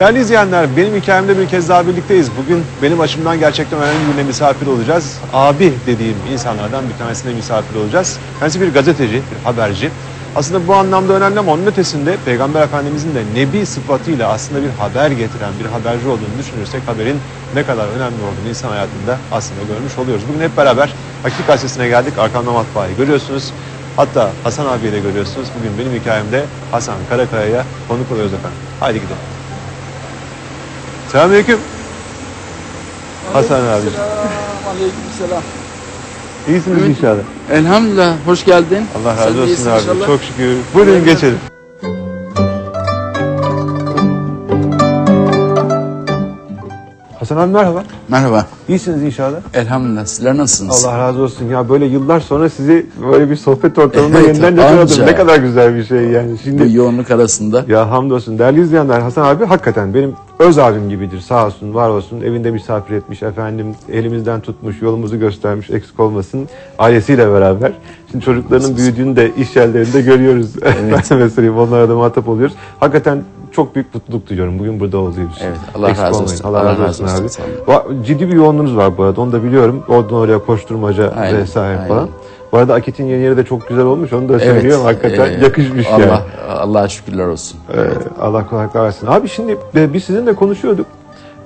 Değerli izleyenler, benim hikayemde bir kez daha birlikteyiz. Bugün benim açımdan gerçekten önemli birine misafir olacağız. Abi dediğim insanlardan bir tanesine misafir olacağız. Kendisi bir gazeteci, bir haberci. Aslında bu anlamda önemli ama onun ötesinde Peygamber Efendimizin de Nebi sıfatıyla aslında bir haber getiren bir haberci olduğunu düşünürsek haberin ne kadar önemli olduğunu insan hayatında aslında görmüş oluyoruz. Bugün hep beraber Hakik Gazetesi'ne geldik. Arkamda matbaayı görüyorsunuz. Hatta Hasan abiyi de görüyorsunuz. Bugün benim hikayemde Hasan Karakaya'ya konuk oluyoruz efendim. Haydi gidelim. Selamünaleyküm. Hasan abi. Aleykümselam. İyisiniz Evet. inşallah. Elhamdülillah, hoş geldin. Allah razı olsun abi. inşallah. Çok şükür. Buyurun Evet. geçelim. Hasan abi merhaba. Merhaba. İyisiniz inşallah. Elhamdülillah. Sizler nasılsınız? Allah razı olsun. Ya böyle yıllar sonra sizi böyle bir sohbet ortamında Evet, yeniden yakaladım. Ne kadar güzel bir şey yani. Bu Şimdi yoğunluk arasında. ya hamdolsun değerli izleyenler Hasan abi hakikaten benim öz abim gibidir. Sağ olsun, var olsun. Evinde misafir etmiş efendim. Elimizden tutmuş, yolumuzu göstermiş. Eksik olmasın. Ailesiyle beraber. Şimdi çocuklarının büyüdüğünü de iş yerlerinde görüyoruz. Efendime söyleyeyim. Onlara da muhatap oluyoruz. Hakikaten çok büyük mutluluk duyuyorum bugün burada olduğu için. Evet, Allah Eksik razı olmayın. olsun. Allah, razı olsun, abi. Olun. Va- Ciddi bir yoğunluğunuz var bu arada. Onu da biliyorum. Oradan oraya koşturmaca Aynen, vesaire aynen. falan. Bu arada Akit'in yeni yeri de çok güzel olmuş. Onu da söylüyorum. Hakikaten e, yakışmış Allah, yani. Allah'a şükürler olsun. Ee, Allah kolaylıklar versin. Abi şimdi e, biz sizinle konuşuyorduk.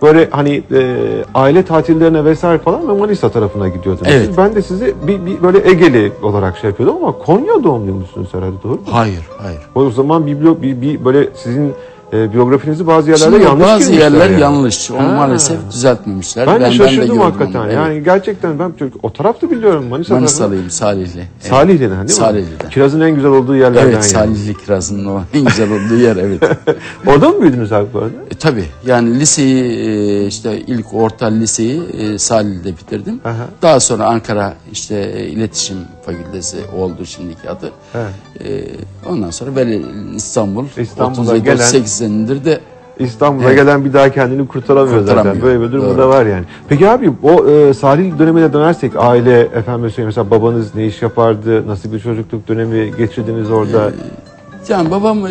Böyle hani e, aile tatillerine vesaire falan ve Manisa tarafına gidiyordunuz. Evet. Siz- Ben de sizi bir, bir böyle Egeli olarak şey yapıyordum ama Konya doğumluymuşsunuz herhalde doğru mu? Hayır, hayır. O zaman biblo, bir, bir böyle sizin e, biyografinizi bazı yerlerde Şimdi yanlış bazı yerler yani. yanlış. Onu Ha. maalesef düzeltmemişler. Ben, de şaşırdım gördüm hakikaten. onu, evet. Yani gerçekten ben çok- o tarafta biliyorum Manisa tarafını. Manisalıyım, Salihli. Evet. Salihli'den değil mi? Salihli'den. Kirazın en güzel olduğu yerlerden Evet, yani. Salihli kirazının o en güzel olduğu yer, evet. Orada mı büyüdünüz abi bu arada? E, tabii yani liseyi e, işte ilk orta liseyi e, Salihli'de bitirdim. Aha. Daha sonra Ankara işte e, iletişim fakültesi oldu şimdiki adı. Evet. E, ondan sonra böyle İstanbul, İstanbul'a 37, gelen- 38 senedir de İstanbul'a Evet. gelen bir daha kendini kurtaramıyor, zaten. Böyle bir durum Doğru. da var yani. Peki abi o e, Salih dönemine dönersek aile efendim söyleyeyim mesela babanız ne iş yapardı? Nasıl bir çocukluk dönemi geçirdiniz orada? yani babam e,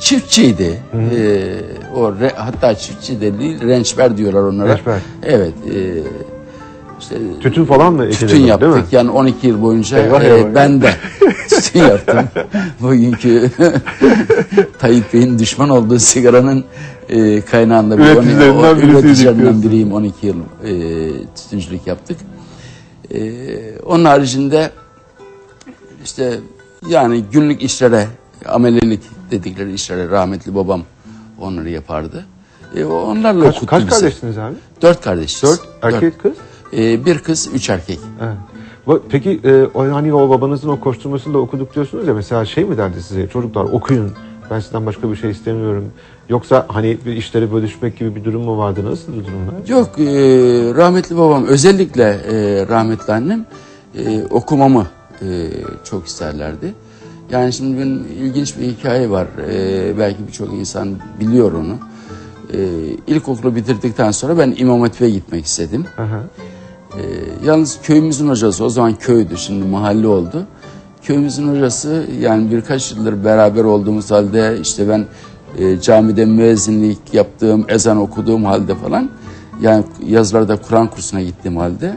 çiftçiydi. E, o re- hatta çiftçi de değil, rençber diyorlar onlara. Rençber. Evet. E, işte Tütün falan mı Tütün yaptık. değil mi? Yani 12 yıl boyunca Eyvah, e, eyvah. ben de tütün yaptım. Bugünkü Tayyip Bey'in düşman olduğu sigaranın e, kaynağında bir Üreticilerinden o- o- üreticilerinden biriyim. 12 yıl e, tütüncülük yaptık. E, onun haricinde işte yani günlük işlere, amelelik dedikleri işlere rahmetli babam onları yapardı. E, onlarla Kaç, okuttu kaç kardeşsiniz abi? Dört kardeşiz. Dört erkek kız. E, bir kız, üç erkek. Evet. Peki e, o, hani o babanızın o koşturmasını da okuduk diyorsunuz ya mesela şey mi derdi size çocuklar okuyun ben sizden başka bir şey istemiyorum. Yoksa hani bir işleri bölüşmek gibi bir durum mu vardı? Nasıl durumlar? Yok e, rahmetli babam özellikle e, rahmetli annem e, okumamı e, çok isterlerdi. Yani şimdi benim ilginç bir hikaye var. E, belki birçok insan biliyor onu. E, ilkokulu bitirdikten sonra ben İmam Hatip'e gitmek istedim. Aha. E, yalnız köyümüzün hocası o zaman köydü şimdi mahalle oldu. Köyümüzün hocası yani birkaç yıldır beraber olduğumuz halde işte ben e, camide müezzinlik yaptığım, ezan okuduğum halde falan yani yazlarda Kur'an kursuna gittiğim halde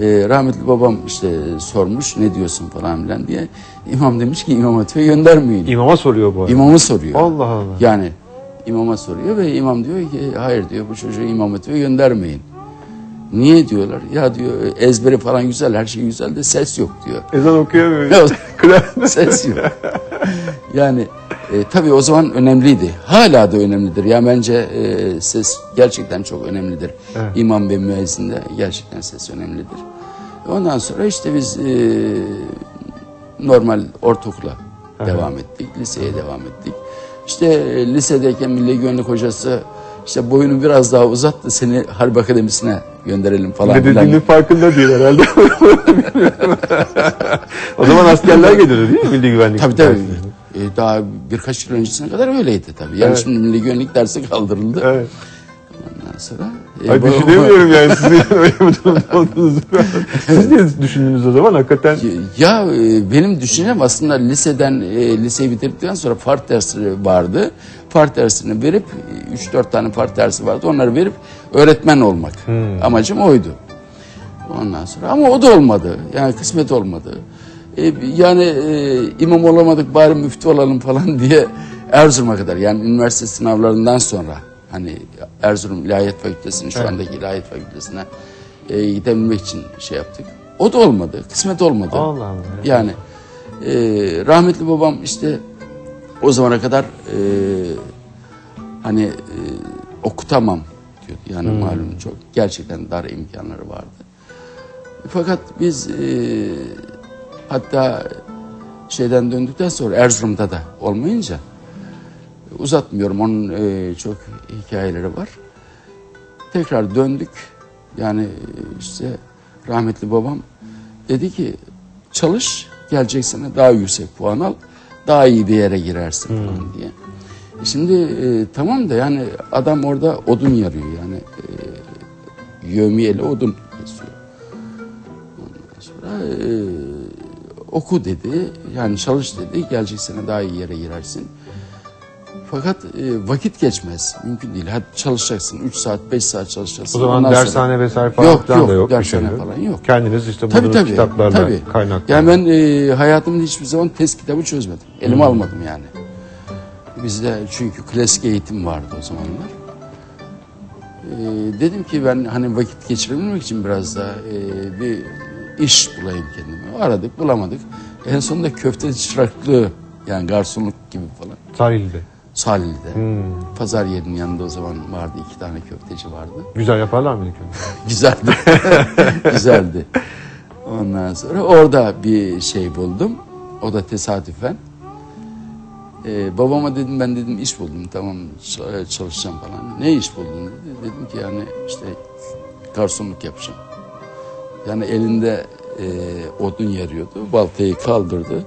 e, rahmetli babam işte sormuş ne diyorsun falan filan diye. İmam demiş ki İmam Hatip'e göndermeyin. İmama soruyor bu arada. İmamı soruyor. Allah Allah. Yani imama soruyor ve imam diyor ki hayır diyor bu çocuğu imam hatip'e göndermeyin. Niye diyorlar? Ya diyor ezberi falan güzel her şey güzel de ses yok diyor. Ezan okuyamıyor. Evet. Ses yok. Yani e, tabii o zaman önemliydi. Hala da önemlidir. Yani bence e, ses gerçekten çok önemlidir. Evet. İmam ve müezzinde gerçekten ses önemlidir. Ondan sonra işte biz e, normal ortaokula devam ettik. Liseye devam ettik. İşte e, lisedeyken Milli Güvenlik Hocası işte boyunu biraz daha uzattı seni Harp Akademisi'ne gönderelim falan Ne dediğinin farkında değil herhalde. o zaman askerler geliyordu değil mi Milli Güvenlik? Tabii tabii. Dersi? E, daha birkaç yıl öncesine kadar öyleydi tabii. Yani Evet. şimdi milli güvenlik dersi kaldırıldı. Evet. Sonra. e, Ay düşünemiyorum yani sizin öyle bir durumda olduğunuzu. Siz ne düşündünüz o zaman hakikaten? Ya e, benim düşüncem aslında liseden e, liseyi bitirdikten sonra fark dersi vardı. Fark dersini verip 3-4 tane fark dersi vardı. Onları verip öğretmen olmak. Amacım oydu. Ondan sonra ama o da olmadı. Yani kısmet olmadı. E, yani e, imam olamadık bari müftü olalım falan diye Erzurum'a kadar yani üniversite sınavlarından sonra hani Erzurum İlahiyat Fakültesi'nin şu Evet. andaki İlahiyat Fakültesi'ne e, gidebilmek için şey yaptık. O da olmadı. Kısmet olmadı. Allah Allah. Yani e, rahmetli babam işte o zamana kadar e, hani e, okutamam diyordu. Yani malum çok gerçekten dar imkanları vardı. Fakat biz e, hatta şeyden döndükten sonra Erzurum'da da olmayınca uzatmıyorum onun e, çok hikayeleri var. Tekrar döndük. Yani e, işte rahmetli babam dedi ki çalış gelecek sene daha yüksek puan al daha iyi bir yere girersin falan diye. Şimdi e, tamam da yani adam orada odun yarıyor yani e, yövmiyeli odun kesiyor. Ondan sonra e, oku dedi yani çalış dedi gelecek sene daha iyi yere girersin. Fakat e, vakit geçmez. Mümkün değil. Hadi çalışacaksın. 3 saat, 5 saat çalışacaksın. O zaman Ondan sonra- dershane vesaire falan Yok, yok, da yok. dershane şey falan yok. Kendiniz işte Tabii tabii. kitaplarla tabii. kaynaklı. Yani ben e, hayatımda hiçbir zaman test kitabı çözmedim. Elime almadım yani. Bizde çünkü klasik eğitim vardı o zamanlar. E, dedim ki ben hani vakit geçirebilmek için biraz da e, bir iş bulayım kendime. Aradık bulamadık. En sonunda köfte çıraklığı yani garsonluk gibi falan. Sahilde. Salih'de. Hmm. Pazar yerinin yanında o zaman vardı. iki tane köfteci vardı. Güzel yaparlar mıydı köfte? Güzeldi. Güzeldi. Ondan sonra orada bir şey buldum. O da tesadüfen. Ee, babama dedim ben dedim iş buldum tamam çalışacağım falan. Ne iş buldun dedi. Dedim ki yani işte garsonluk yapacağım. Yani elinde e, odun yarıyordu. Baltayı kaldırdı.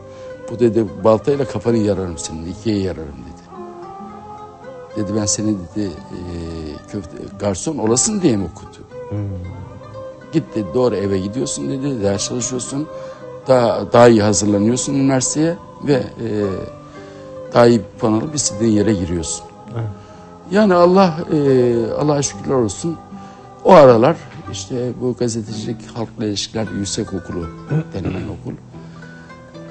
Bu dedi baltayla kafanı yararım senin. ikiye yararım dedi. Dedi ben seni dedi e, köfte, garson olasın diye mi okudum? Git dedi doğru eve gidiyorsun dedi. Ders çalışıyorsun. Daha, daha iyi hazırlanıyorsun üniversiteye ve e, daha iyi bir puan alıp istediğin yere giriyorsun. Evet. Yani Allah e, Allah'a şükürler olsun. O aralar işte bu gazetecilik halkla ilişkiler yüksek okulu denilen okul.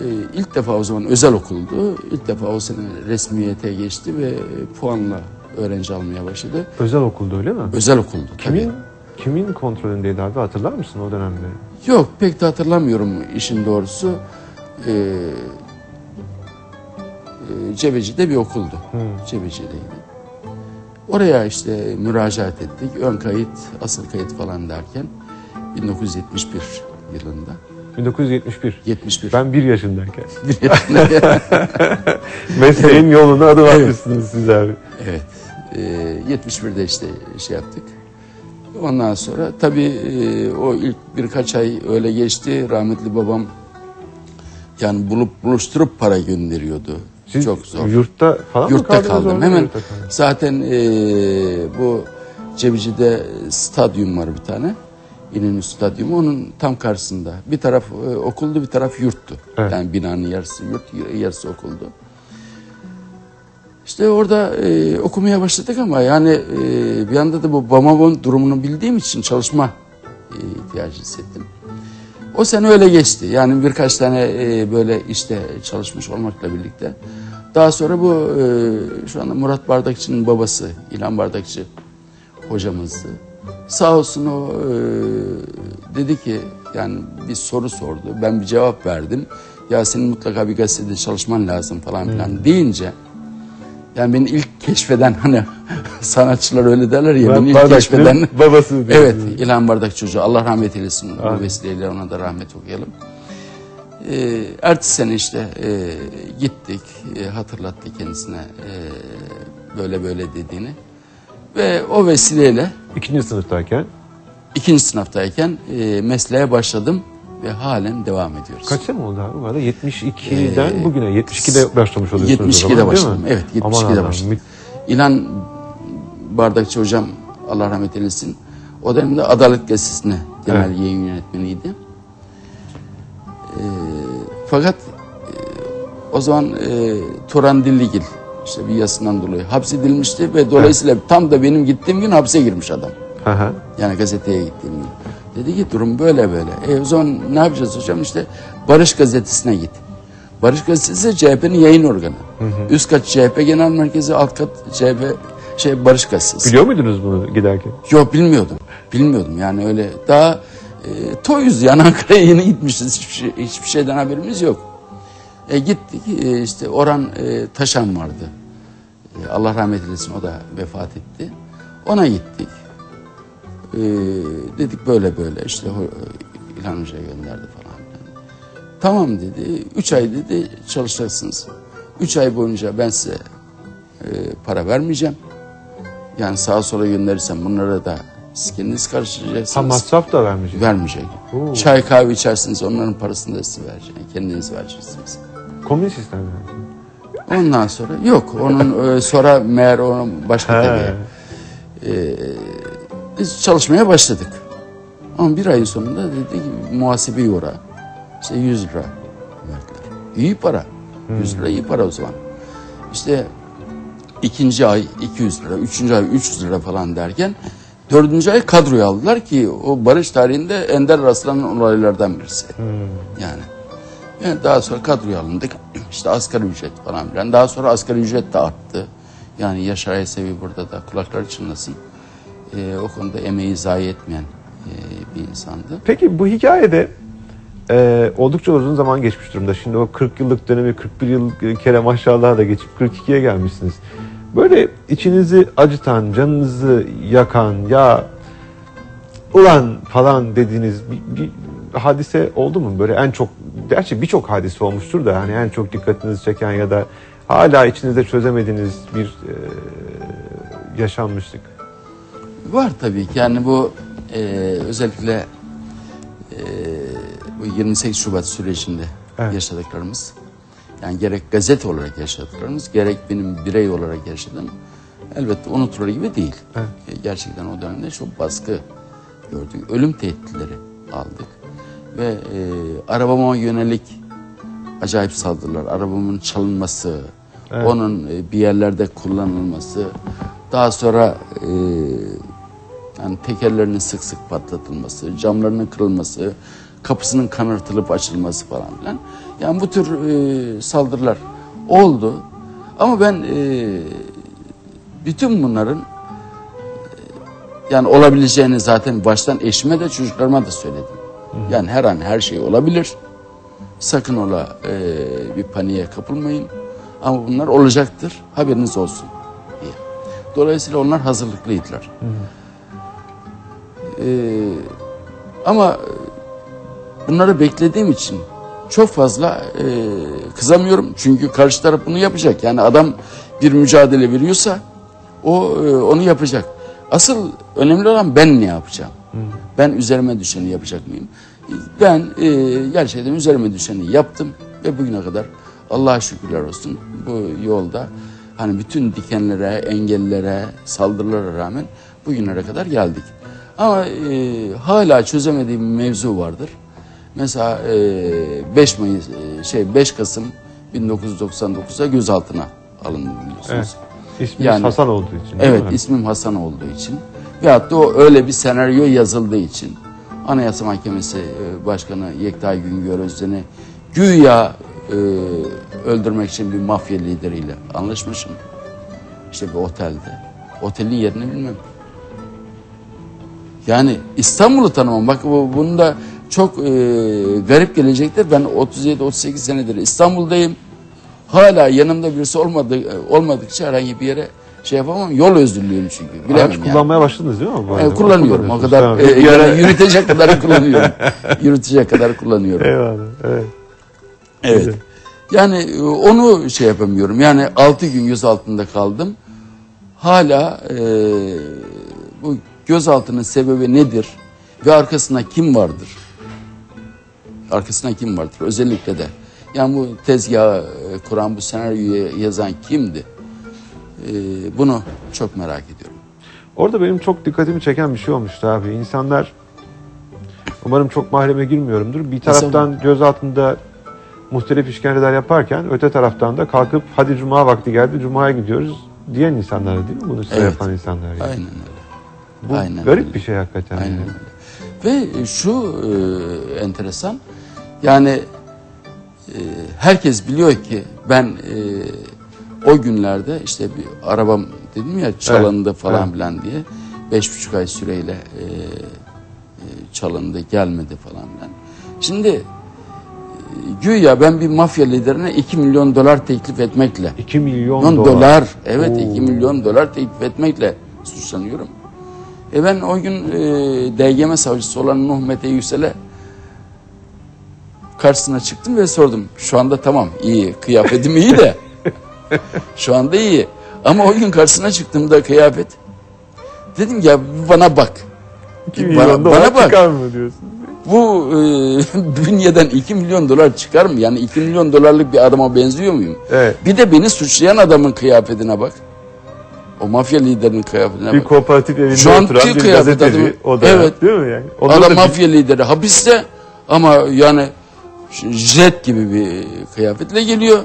E, ilk defa o zaman özel okuldu. İlk defa o sene resmiyete geçti ve puanla öğrenci almaya başladı. Özel okulda öyle mi? Özel okuldu. tabii. Kimin kimin kontrolündeydi abi hatırlar mısın o dönemde? Yok pek de hatırlamıyorum işin doğrusu. Ee, e, Cebeci'de bir okuldu. Cebeci'deydi. Oraya işte müracaat ettik. Ön kayıt, asıl kayıt falan derken 1971 yılında. 1971. 71. Ben bir yaşındayken. bir Mesleğin yoluna adım atmışsınız siz abi. Evet. E, 71'de işte şey yaptık. Ondan sonra tabii e, o ilk birkaç ay öyle geçti. Rahmetli babam yani bulup buluşturup para gönderiyordu. Siz Çok zor. yurtta falan mı Yurtta kaldınız kaldım. Hemen Yurtta kaldınız. zaten e, bu Cebici'de stadyum var bir tane. İnönü Stadyumu onun tam karşısında. Bir taraf e, okuldu bir taraf yurttu. Evet. Yani binanın yarısı yurt yarısı okuldu. İşte orada e, okumaya başladık ama yani e, bir anda da bu Bamabon durumunu bildiğim için çalışma e, ihtiyacı hissettim. O sene öyle geçti. Yani birkaç tane e, böyle işte çalışmış olmakla birlikte. Daha sonra bu e, şu anda Murat Bardakçı'nın babası İlhan Bardakçı hocamızdı. Sağ olsun o e, dedi ki yani bir soru sordu. Ben bir cevap verdim. Ya senin mutlaka bir gazetede çalışman lazım falan filan deyince yani beni ilk keşfeden hani sanatçılar öyle derler ya beni ilk keşfeden babası Evet. İlhan Bardak çocuğu. Allah rahmet eylesin. Amin. Bu vesileyle ona da rahmet okuyalım. Ee, ertesi sene işte e, gittik, e, hatırlattı kendisine e, böyle böyle dediğini. Ve o vesileyle İkinci sınıftayken ikinci sınıftayken e, mesleğe başladım. ve halen devam ediyoruz. Kaç sene oldu abi? Bu arada 72'den bugüne 72'de başlamış oluyorsunuz. o 72'de zaman, değil başladım. mi? Evet, Aman 72'de Allah'ım, başladım. mü- İlhan Bardakçı hocam Allah rahmet eylesin. O dönemde Adalet Gazetesi'ne genel Evet. yayın yönetmeniydi. Ee, fakat e, o zaman e, Turan Dilligil işte bir yasından dolayı hapsedilmişti ve dolayısıyla tam da benim gittiğim gün hapse girmiş adam. Hı hı. Yani gazeteye gittiğim gün. Dedi ki durum böyle böyle. E o zaman ne yapacağız hocam? İşte Barış Gazetesi'ne git. Barış Gazetesi CHP'nin yayın organı. Üst kat CHP Genel Merkezi, alt kat CHP şey Barış Gazetesi. Biliyor muydunuz bunu giderken? Yok bilmiyordum. Bilmiyordum yani öyle daha e, toyuz yani Ankara'ya yeni gitmişiz. Hiçbir, şey, hiçbir şeyden haberimiz yok. E, gittik e, işte Orhan e, Taşan vardı. E, Allah rahmet eylesin o da vefat etti. Ona gittik. E, dedik böyle böyle işte ho- İlhan Hoca'ya gönderdi falan. Tamam dedi. Üç ay dedi çalışacaksınız. Üç ay boyunca ben size e, para vermeyeceğim. Yani sağa sola gönderirsem bunlara da siz kendiniz Ha karşılayacaksınız. masraf da vermeyecek. Vermeyecek. Oo. Çay kahve içersiniz onların parasını da size vereceğim. Kendiniz vereceksiniz. Komünist sistem yani. Ondan sonra yok. Onun e, sonra meğer onun başka tabii. E, biz çalışmaya başladık. Ama bir ayın sonunda dedi ki muhasebeyi uğra. İşte 100 lira verdiler. İyi para. 100 lira iyi para o zaman. İşte ikinci ay 200 lira, üçüncü ay 300 lira falan derken dördüncü ay kadroya aldılar ki o barış tarihinde ender rastlanan olaylardan birisi. Yani. Yani daha sonra kadroya alındık. İşte asgari ücret falan filan. Daha sonra asgari ücret de arttı. Yani Yaşar Aysevi burada da kulakları çınlasın. Ee, o konuda emeği zayi etmeyen e, bir insandı. Peki bu hikayede e, oldukça uzun zaman geçmiş durumda. Şimdi o 40 yıllık dönemi 41 yıl kere maşallah da geçip 42'ye gelmişsiniz. Böyle içinizi acıtan, canınızı yakan ya ulan falan dediğiniz bir, bir hadise oldu mu? Böyle en çok, gerçi birçok hadise olmuştur da hani en çok dikkatinizi çeken ya da hala içinizde çözemediğiniz bir e, yaşanmışlık. Var tabii ki yani bu e, özellikle e, bu 28 Şubat sürecinde Evet. yaşadıklarımız yani gerek gazete olarak yaşadıklarımız gerek benim birey olarak yaşadığım elbette unutulur gibi değil. Evet. E, gerçekten o dönemde çok baskı gördük. Ölüm tehditleri aldık ve e, arabama yönelik acayip saldırılar, arabamın çalınması, Evet. onun e, bir yerlerde kullanılması, daha sonra e, yani tekerlerinin sık sık patlatılması, camlarının kırılması, kapısının kanırtılıp açılması falan filan. Yani bu tür e, saldırılar oldu. Ama ben e, bütün bunların e, yani olabileceğini zaten baştan eşime de çocuklarıma da söyledim. Yani her an her şey olabilir. Sakın ola e, bir paniğe kapılmayın. Ama bunlar olacaktır. Haberiniz olsun diye. Dolayısıyla onlar hazırlıklıydılar. E, ama bunları beklediğim için çok fazla e, kızamıyorum. Çünkü karşı taraf bunu yapacak. Yani adam bir mücadele veriyorsa o e, onu yapacak. Asıl önemli olan ben ne yapacağım? Ben üzerime düşeni yapacak mıyım? Ben e, gerçekten üzerime düşeni yaptım ve bugüne kadar Allah'a şükürler olsun bu yolda hani bütün dikenlere, engellere, saldırılara rağmen bugünlere kadar geldik. Ama e, hala çözemediğim bir mevzu vardır. Mesela e, 5 Mayıs e, şey 5 Kasım 1999'da gözaltına alındı biliyorsunuz. Evet. İsminiz Yani- Hasan olduğu için. Evet mi? ismim Hasan olduğu için ve hatta o öyle bir senaryo yazıldığı için Anayasa Mahkemesi e, Başkanı Yekta Güngör Özden'i güya e, öldürmek için bir mafya lideriyle anlaşmışım. İşte bir otelde. Otelin yerini bilmem. Yani İstanbul'u tanımam. Bak bu, bunu da çok e, garip gelecektir. Ben 37-38 senedir İstanbul'dayım. Hala yanımda birisi olmadı, olmadıkça herhangi bir yere şey yapamam. Yol özürlüyüm çünkü. Bilemem Araç yani. kullanmaya başladınız değil mi? bu E, kullanıyorum. O kadar e, yani yürütecek kadar kullanıyorum. yürütecek kadar kullanıyorum. Eyvallah. Evet. Evet. Güzel. Yani e, onu şey yapamıyorum. Yani 6 gün göz altında kaldım. Hala e, bu gözaltının sebebi nedir ve arkasında kim vardır? arkasında kim vardır? Özellikle de. Yani bu tezgahı e, kuran, bu senaryoyu yazan kimdi? E, bunu çok merak ediyorum. Orada benim çok dikkatimi çeken bir şey olmuştu abi. İnsanlar umarım çok mahreme girmiyorumdur. Bir taraftan gözaltında muhtelif işkenceler yaparken öte taraftan da kalkıp hadi cuma vakti geldi cumaya gidiyoruz diyen insanlar değil mi? Bunu size Evet. yapan insanlar. Yani. Aynen öyle. Bu Aynen garip öyle. bir şey hakikaten. Aynen yani. öyle. Ve şu e, enteresan yani e, herkes biliyor ki ben e, o günlerde işte bir arabam dedim ya çalındı Evet, falan evet. filan diye beş buçuk ay süreyle e, e, çalındı gelmedi falan filan. Şimdi e, güya ben bir mafya liderine 2 milyon dolar teklif etmekle 2 milyon, milyon dolar. dolar. Evet Oo. 2 milyon dolar teklif etmekle suçlanıyorum. E ben o gün e, DGM savcısı olan Nuh Mete Yüksel'e karşısına çıktım ve sordum. Şu anda tamam iyi kıyafetim iyi de şu anda iyi. Ama o gün karşısına çıktığımda kıyafet dedim ya bir bana bak. 2 Bana- bana bak. çıkar mı diyorsun? Bu e, bünyeden 2 milyon dolar çıkar mı? Yani 2 milyon dolarlık bir adama benziyor muyum? Evet. Bir de beni suçlayan adamın kıyafetine bak. O mafya liderinin kıyafetine Bir bak. kooperatif evinde Janti oturan bir gazeteci adamı. o da Evet. değil mi yani? Onda Adam da bir- mafya lideri hapiste ama yani jet gibi bir kıyafetle geliyor.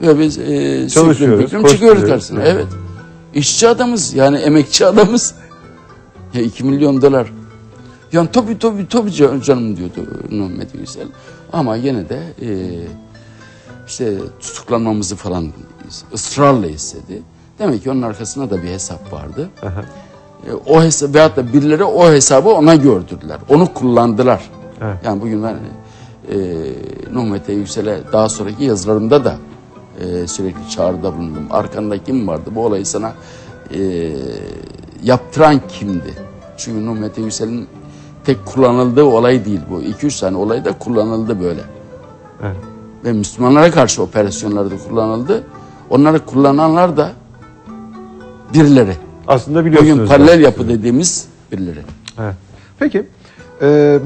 Ve biz e, Çalışıyoruz, pükrüm çıkıyoruz koşturuyoruz. karşısına. Evet. Evet. İşçi adamız yani emekçi adamız. Ya 2 milyon dolar. Yani tabii tabii tabii can- canım diyordu Nuh Yüksel. Ama yine de e, işte tutuklanmamızı falan ısrarla istedi. Demek ki onun arkasında da bir hesap vardı. E, o hesap veyahut da birileri o hesabı ona gördürdüler. Onu kullandılar. Evet. Yani bugün ben e, Nuh Mete Yüksel'e daha sonraki yazılarımda da e, sürekli çağrıda bulundum. Arkanda kim vardı? Bu olayı sana e, yaptıran kimdi? Çünkü Nuh Yüksel'in tek kullanıldığı olay değil bu. 2-3 tane olay da kullanıldı böyle. Evet. Ve Müslümanlara karşı operasyonlarda kullanıldı. Onları kullananlar da birileri. Aslında biliyorsunuz. Bugün paralel yapı dediğimiz birileri. Evet. Peki e,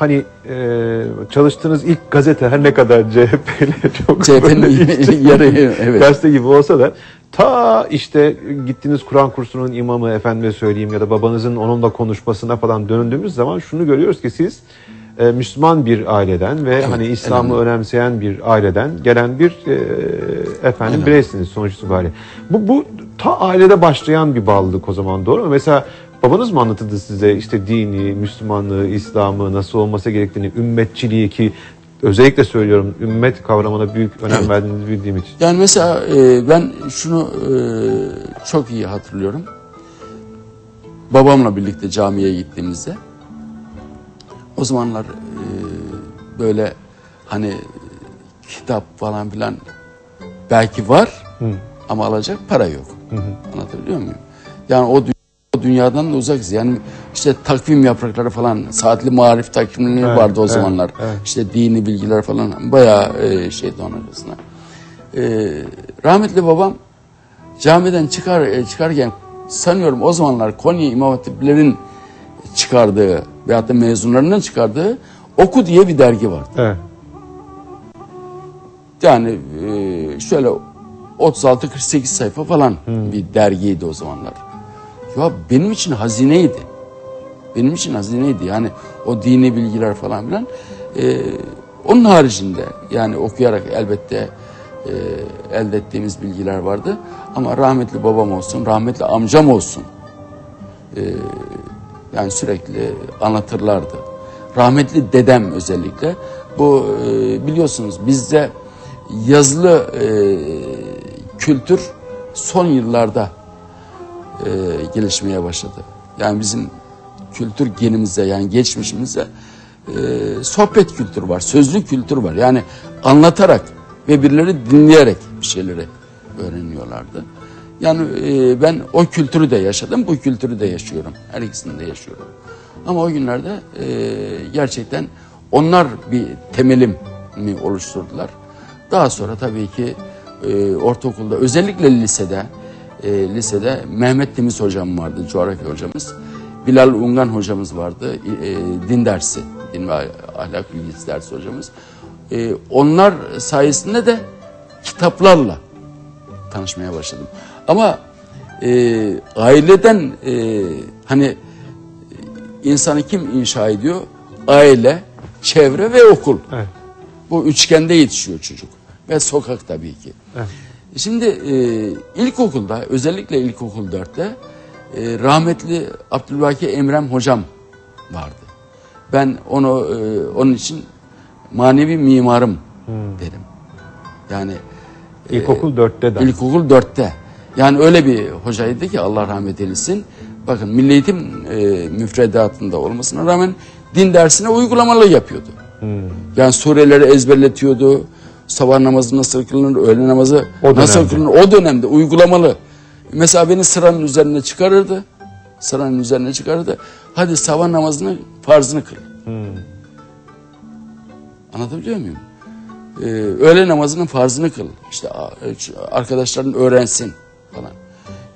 hani e, çalıştığınız ilk gazete her ne kadar CHP'li çok CHP'nin yarı evet. gazete gibi olsa da ta işte gittiğiniz Kur'an kursunun imamı efendime söyleyeyim ya da babanızın onunla konuşmasına falan döndüğümüz zaman şunu görüyoruz ki siz e, Müslüman bir aileden ve hani İslam'ı önemli. önemseyen bir aileden gelen bir e, efendim Aynen. bireysiniz sonuç itibariyle. Bu, bu ta ailede başlayan bir bağlılık o zaman doğru mu? Mesela babanız mı anlatırdı size işte dini, Müslümanlığı, İslam'ı nasıl olması gerektiğini, ümmetçiliği ki özellikle söylüyorum ümmet kavramına büyük önem Evet. verdiğinizi bildiğim için. Yani mesela e, ben şunu e, çok iyi hatırlıyorum. Babamla birlikte camiye gittiğimizde o zamanlar e, böyle hani kitap falan filan belki var ama alacak para yok. Anlatabiliyor muyum? Yani o dünyadan da uzakız. Yani işte takvim yaprakları falan, saatli marif takvimleri Evet, vardı o evet, zamanlar. evet. İşte dini bilgiler falan bayağı e, şeydi onun arasında. E, rahmetli babam camiden çıkar e, çıkarken sanıyorum o zamanlar Konya İmam Hatiplerin çıkardığı veyahut da mezunlarının çıkardığı Oku diye bir dergi vardı. Evet. Yani e, şöyle 36-48 sayfa falan bir dergiydi o zamanlar. Ya benim için hazineydi. Benim için hazineydi. Yani o dini bilgiler falan filan. E, onun haricinde yani okuyarak elbette e, elde ettiğimiz bilgiler vardı. Ama rahmetli babam olsun, rahmetli amcam olsun. e, yani sürekli anlatırlardı. Rahmetli dedem özellikle. Bu e, biliyorsunuz bizde yazılı e, kültür son yıllarda e, gelişmeye başladı. Yani bizim kültür genimizde yani geçmişimizde e, sohbet kültürü var, sözlü kültür var. Yani anlatarak ve birileri dinleyerek bir şeyleri öğreniyorlardı. Yani e, ben o kültürü de yaşadım, bu kültürü de yaşıyorum. Her ikisini de yaşıyorum. Ama o günlerde e, gerçekten onlar bir temelim mi oluşturdular. Daha sonra tabii ki e, ortaokulda özellikle lisede e, lisede Mehmet Temiz hocam vardı, coğrafya hocamız. Bilal Ungan hocamız vardı, e, din dersi din ve ahlak bilgisi dersi hocamız. E, onlar sayesinde de kitaplarla tanışmaya başladım. Ama e, aileden e, hani insanı kim inşa ediyor? Aile, çevre ve okul. Evet. Bu üçgende yetişiyor çocuk. Ve sokak tabii ki. Evet. Şimdi e, ilkokulda özellikle ilkokul 4'te e, rahmetli Abdülbaki Emrem hocam vardı. Ben onu e, onun için manevi mimarım derim. Yani İlkokul 4'te de. İlkokul 4'te. Yani öyle bir hocaydı ki Allah rahmet eylesin. Bakın Milli Eğitim e, müfredatında olmasına rağmen din dersine uygulamalı yapıyordu. Yani sureleri ezberletiyordu. Sabah namazı nasıl kılınır, öğle namazı O nasıl kılınır o dönemde uygulamalı. Mesela beni sıranın üzerine çıkarırdı. Sıranın üzerine çıkarırdı. Hadi sabah namazını farzını kıl. Anlatabiliyor muyum? Ee, öğle namazının farzını kıl. İşte arkadaşların öğrensin falan.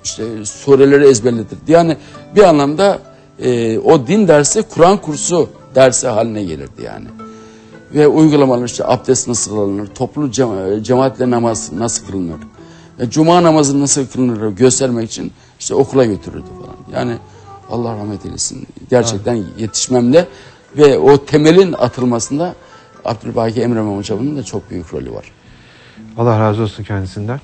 İşte sureleri ezberletir. Yani bir anlamda e, o din dersi Kur'an kursu dersi haline gelirdi yani. Ve uygulamalar işte abdest nasıl alınır, toplu cema- cemaatle namaz nasıl kılınır, ve cuma namazı nasıl kılınır göstermek için işte okula götürürdü falan. Yani Allah rahmet eylesin. Gerçekten yetişmemde ve o temelin atılmasında Abdülbaki Emre hocamın da çok büyük rolü var. Allah razı olsun kendisinden.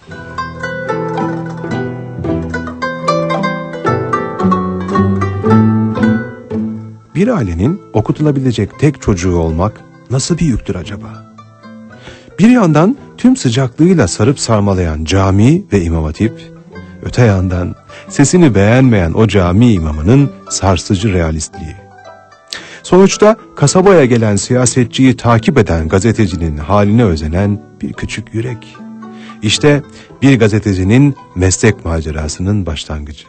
Bir ailenin okutulabilecek tek çocuğu olmak nasıl bir yüktür acaba? Bir yandan tüm sıcaklığıyla sarıp sarmalayan cami ve imam hatip, öte yandan sesini beğenmeyen o cami imamının sarsıcı realistliği. Sonuçta kasabaya gelen siyasetçiyi takip eden gazetecinin haline özenen bir küçük yürek. İşte bir gazetecinin meslek macerasının başlangıcı.